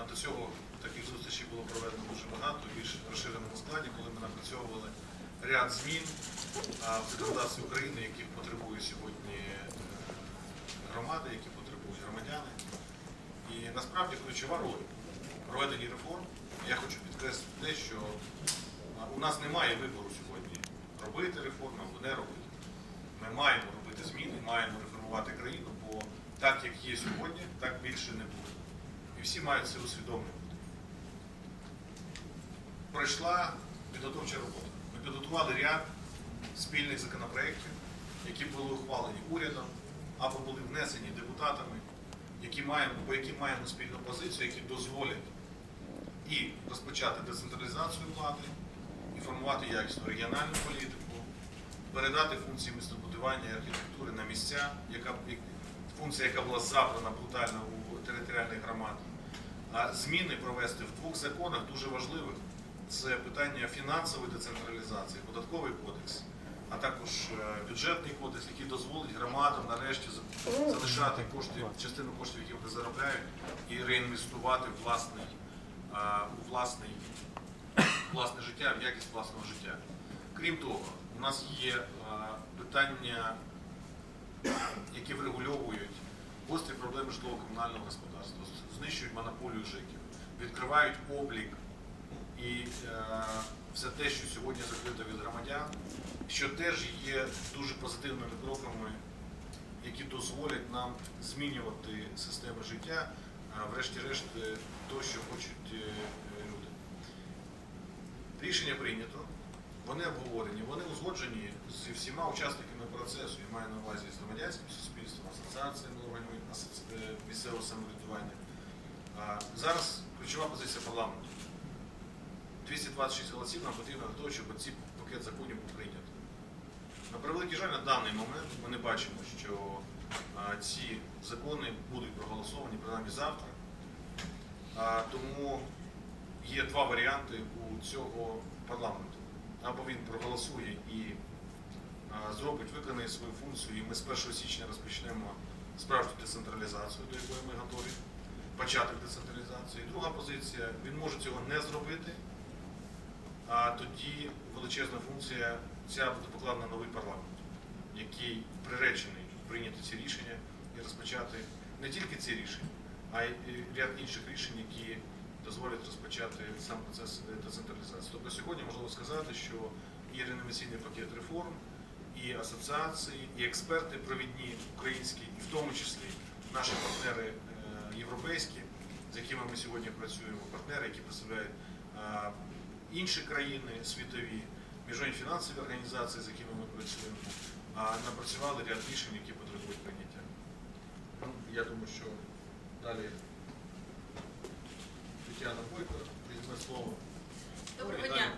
А до цього таких зустрічей було проведено дуже багато, в більш розширеному складі, коли ми напрацьовували ряд змін в законодавстві України, яких потребує сьогодні е, громади, які потребують громадяни. І насправді ключова роль в проведенні реформ. Я хочу підкреслити те, що у нас немає вибору сьогодні робити реформи або не робити. Ми маємо робити зміни, маємо реформувати країну, бо так, як є сьогодні, так більше не буде. І всі мають це усвідомлювати. Пройшла підготовча робота. Ми підготували ряд спільних законопроєктів, які були ухвалені урядом або були внесені депутатами, які маємо, по яким маємо спільну позицію, які дозволять і розпочати децентралізацію влади, і формувати якісну регіональну політику, передати функції містобудування і архітектури на місця, яка функція, яка була забрана брутально у територіальних громад. А зміни провести в двох законах дуже важливих. Це питання фінансової децентралізації, податковий кодекс, а також е, бюджетний кодекс, який дозволить громадам нарешті залишати кошти, частину коштів, які вони заробляють, і реінвестувати в власний, власний, власне життя, в якість власного життя. Крім того, у нас є питання, які врегульовують гострі проблеми житлово-комунального господарства, знищують монополію ЖЕКів, відкривають облік. І е, все те, що сьогодні закрито від громадян, що теж є дуже позитивними кроками, які дозволять нам змінювати системи життя, врешті-решт е, то, що хочуть е, люди. Рішення прийнято, вони обговорені, вони узгоджені зі всіма учасниками процесу. Я маю на увазі з громадянським суспільством, асоціаціями органів е, місцевого самоврядування. Зараз ключова позиція парламенту. 226 голосів нам потрібно для того, щоб цей пакет законів був прийнятий. На превеликий жаль, на даний момент ми не бачимо, що ці закони будуть проголосовані принаймні завтра. Тому є два варіанти у цього парламенту. Або він проголосує і зробить, виконає свою функцію, і ми з 1 січня розпочнемо справжню децентралізацію, до якої ми готові, початок децентралізації. Друга позиція, він може цього не зробити, а тоді величезна функція ця буде покладена на новий парламент, який приречений прийняти ці рішення і розпочати не тільки ці рішення, а й ряд інших рішень, які дозволять розпочати сам процес децентралізації. Сказати, що є реноваційний пакет реформ, і асоціації, і експерти провідні українські, і в тому числі наші партнери е, європейські, з якими ми сьогодні працюємо, партнери, які представляють інші країни світові, міжнародні фінансові організації, з якими ми працюємо, напрацювали ряд рішень, які потребують прийняття. Ну, я думаю, що далі Тетяна Бойко візьме слово. Доброго Ну, дня.